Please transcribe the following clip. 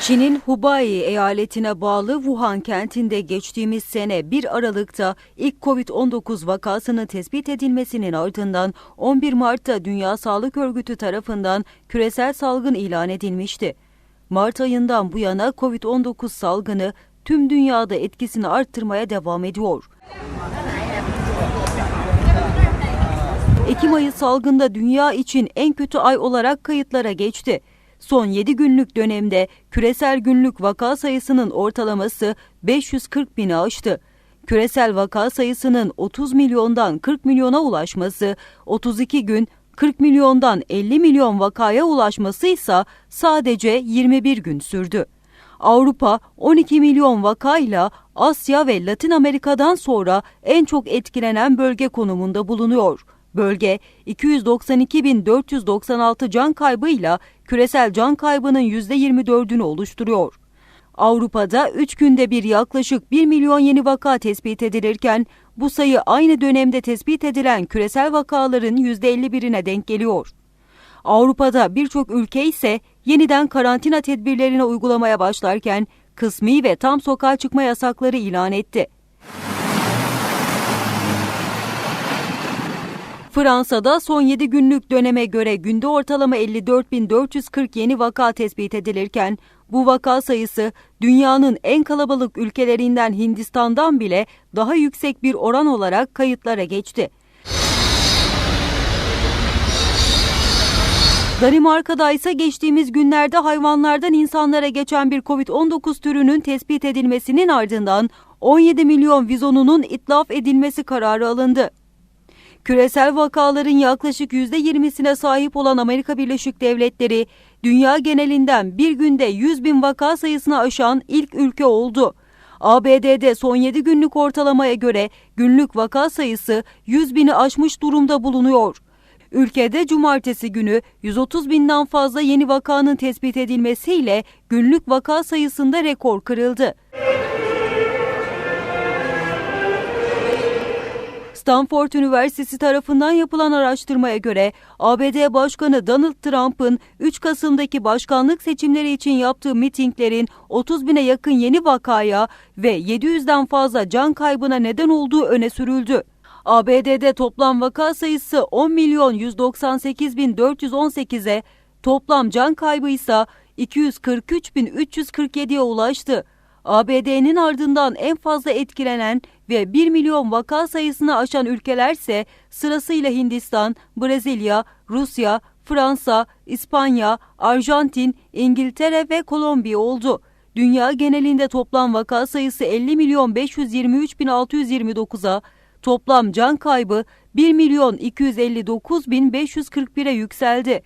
Çin'in Hubei eyaletine bağlı Wuhan kentinde geçtiğimiz sene 1 Aralık'ta ilk COVID-19 vakasının tespit edilmesinin ardından 11 Mart'ta Dünya Sağlık Örgütü tarafından küresel salgın ilan edilmişti. Mart ayından bu yana COVID-19 salgını tüm dünyada etkisini arttırmaya devam ediyor. Ekim ayı salgında dünya için en kötü ay olarak kayıtlara geçti. Son 7 günlük dönemde küresel günlük vaka sayısının ortalaması 540 bini aştı. Küresel vaka sayısının 30 milyondan 40 milyona ulaşması, 32 gün 40 milyondan 50 milyon vakaya ulaşması ise sadece 21 gün sürdü. Avrupa 12 milyon vakayla Asya ve Latin Amerika'dan sonra en çok etkilenen bölge konumunda bulunuyor. Bölge 292.496 can kaybıyla küresel can kaybının %24'ünü oluşturuyor. Avrupa'da 3 günde bir yaklaşık 1 milyon yeni vaka tespit edilirken bu sayı aynı dönemde tespit edilen küresel vakaların %51'ine denk geliyor. Avrupa'da birçok ülke ise yeniden karantina tedbirlerini uygulamaya başlarken kısmi ve tam sokağa çıkma yasakları ilan etti. Fransa'da son 7 günlük döneme göre günde ortalama 54.440 yeni vaka tespit edilirken bu vaka sayısı dünyanın en kalabalık ülkelerinden Hindistan'dan bile daha yüksek bir oran olarak kayıtlara geçti. Danimarka'da ise geçtiğimiz günlerde hayvanlardan insanlara geçen bir COVID-19 türünün tespit edilmesinin ardından 17 milyon vizonunun itlaf edilmesi kararı alındı. Küresel vakaların yaklaşık %20'sine sahip olan Amerika Birleşik Devletleri, dünya genelinden bir günde 100 bin vaka sayısını aşan ilk ülke oldu. ABD'de son 7 günlük ortalamaya göre günlük vaka sayısı 100 bini aşmış durumda bulunuyor. Ülkede cumartesi günü 130 binden fazla yeni vakanın tespit edilmesiyle günlük vaka sayısında rekor kırıldı. Stanford Üniversitesi tarafından yapılan araştırmaya göre ABD Başkanı Donald Trump'ın 3 Kasım'daki başkanlık seçimleri için yaptığı mitinglerin 30 bine yakın yeni vakaya ve 700'den fazla can kaybına neden olduğu öne sürüldü. ABD'de toplam vaka sayısı 10 milyon 198 bin 418'e, toplam can kaybı ise 243 bin 347'ye ulaştı. ABD'nin ardından en fazla etkilenen ve 1 milyon vaka sayısını aşan ülkelerse sırasıyla Hindistan, Brezilya, Rusya, Fransa, İspanya, Arjantin, İngiltere ve Kolombiya oldu. Dünya genelinde toplam vaka sayısı 50 milyon 523 bin 629'a, toplam can kaybı 1 milyon 259 bin 541'e yükseldi.